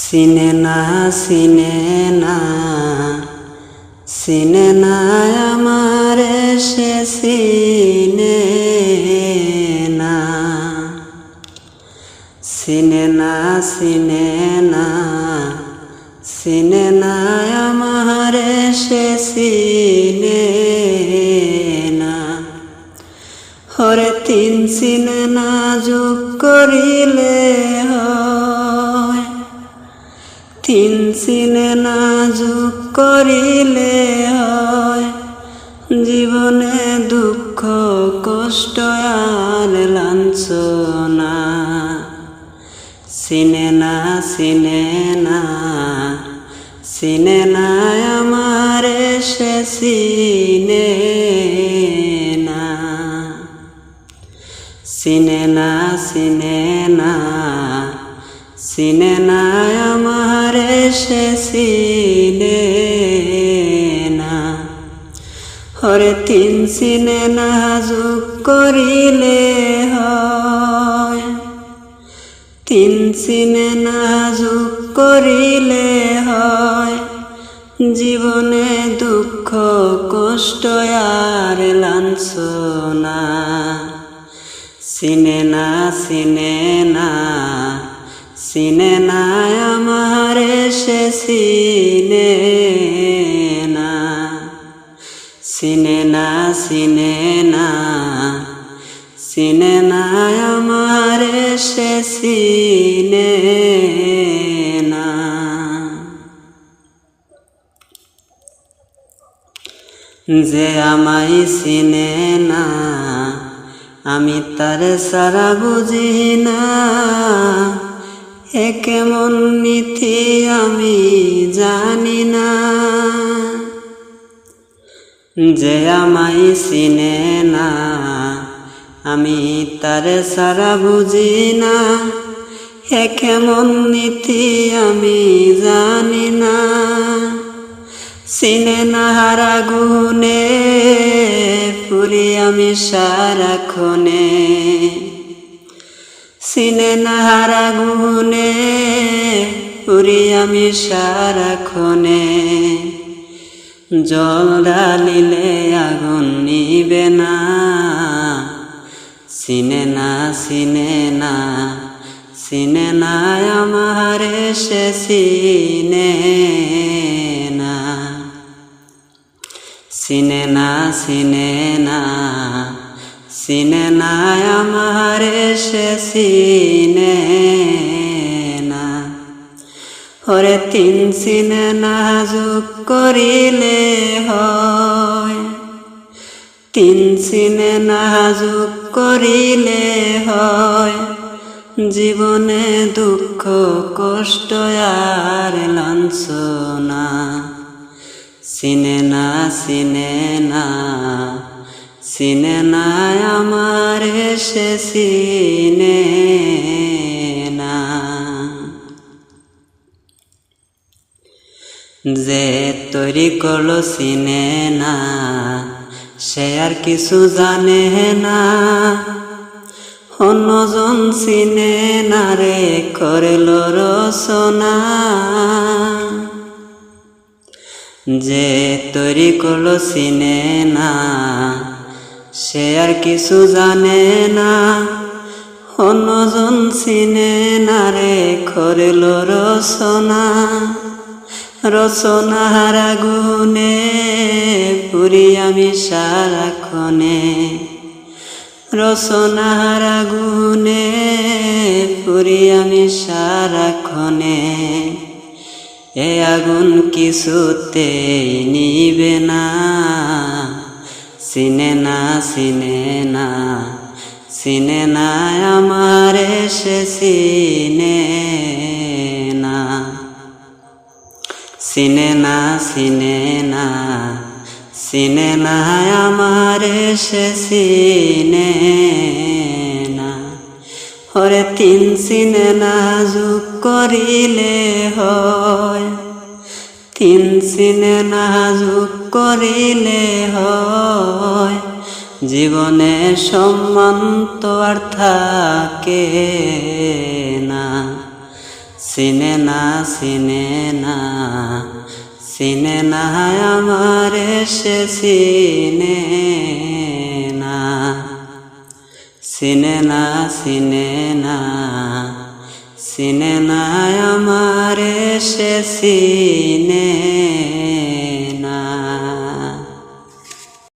সিনে না সিনে না সিনে না আমার সে সিনে না সিনে না সিনে না সিনে না আমার সে সিনে হরে তিন সিনে না যোগ করিলে হয়। তিন সিনে না যোগ করিলে হয়। জীবনে দুঃখ, কষ্ট আর লাঞ্ছনা। সিনে না সিনে না সিনে না আমার সে সিনে না। সিনে না সিনে না সিনে না সিনে না। হরে তিন সিনে না করিলে হয়। তিন সিনে না করিলে হয়। জীবনে দুঃখ, কষ্ট আর লাঞ্ছনা। সিনে না সিনে না সিনে না আমার সিনে না। সিনে না সিনে না সিনে না আমার সিনে না। যে আমায় চিনে না আমি তার সারা বুঝি না। এ কেমন নীতি আমি জানি না। যে আমায় চিনে না, আমি তার সারা বুঝি না। এ কেমন নীতি আমি জানি না। সিনে না হারা গুনে পুরি আমি সারাক্ষণে সিনে না হারা গুনে পুরি আমি সারাক্ষণে। জল ডালিলে আগুন নিবে না। সিনে না সিনে না সিনে না আমার সে সিনে না। সিনে না সিনে না সিনে না আমার সে সিনে ওরে তিন সিনে না যোগ করিলে হয়। তিন সিনে না যোগ করিলে হয়। জীবনে দুঃখ, কষ্ট আর লাঞ্ছনা। সিনে না সিনে না সিনে না আমার সে সিনে। যে তৈরি করল সিনে না সে আর কিছু জানে না। অন্যজন সিনে না রে করল রচনা। যে তৈরি করল সিনে না সে আর কিছু জানে না। অন্যজন সিনে না রে করল রচনা। রচনার আগুনে পুরি আমি সারাক্ষণে। রচনার আগুনে পুরি আমি সারাক্ষণে। এ আগুন কিছুতে নিবে না। সিনে না সিনে না সিনে না, আমার সে সিনে না। সিনে না সিনে না সিনে না আমার সে সিনে ওরে তিন সিনে না করিলে হয়। তিন সিনে না করিলে হয়। জীবনে সম্মান তো আর থাকে না। সিনে না সিনে না সিনে না আমার সে সিনে না সিনে না সিনে না সিনে না আমার সে সিনে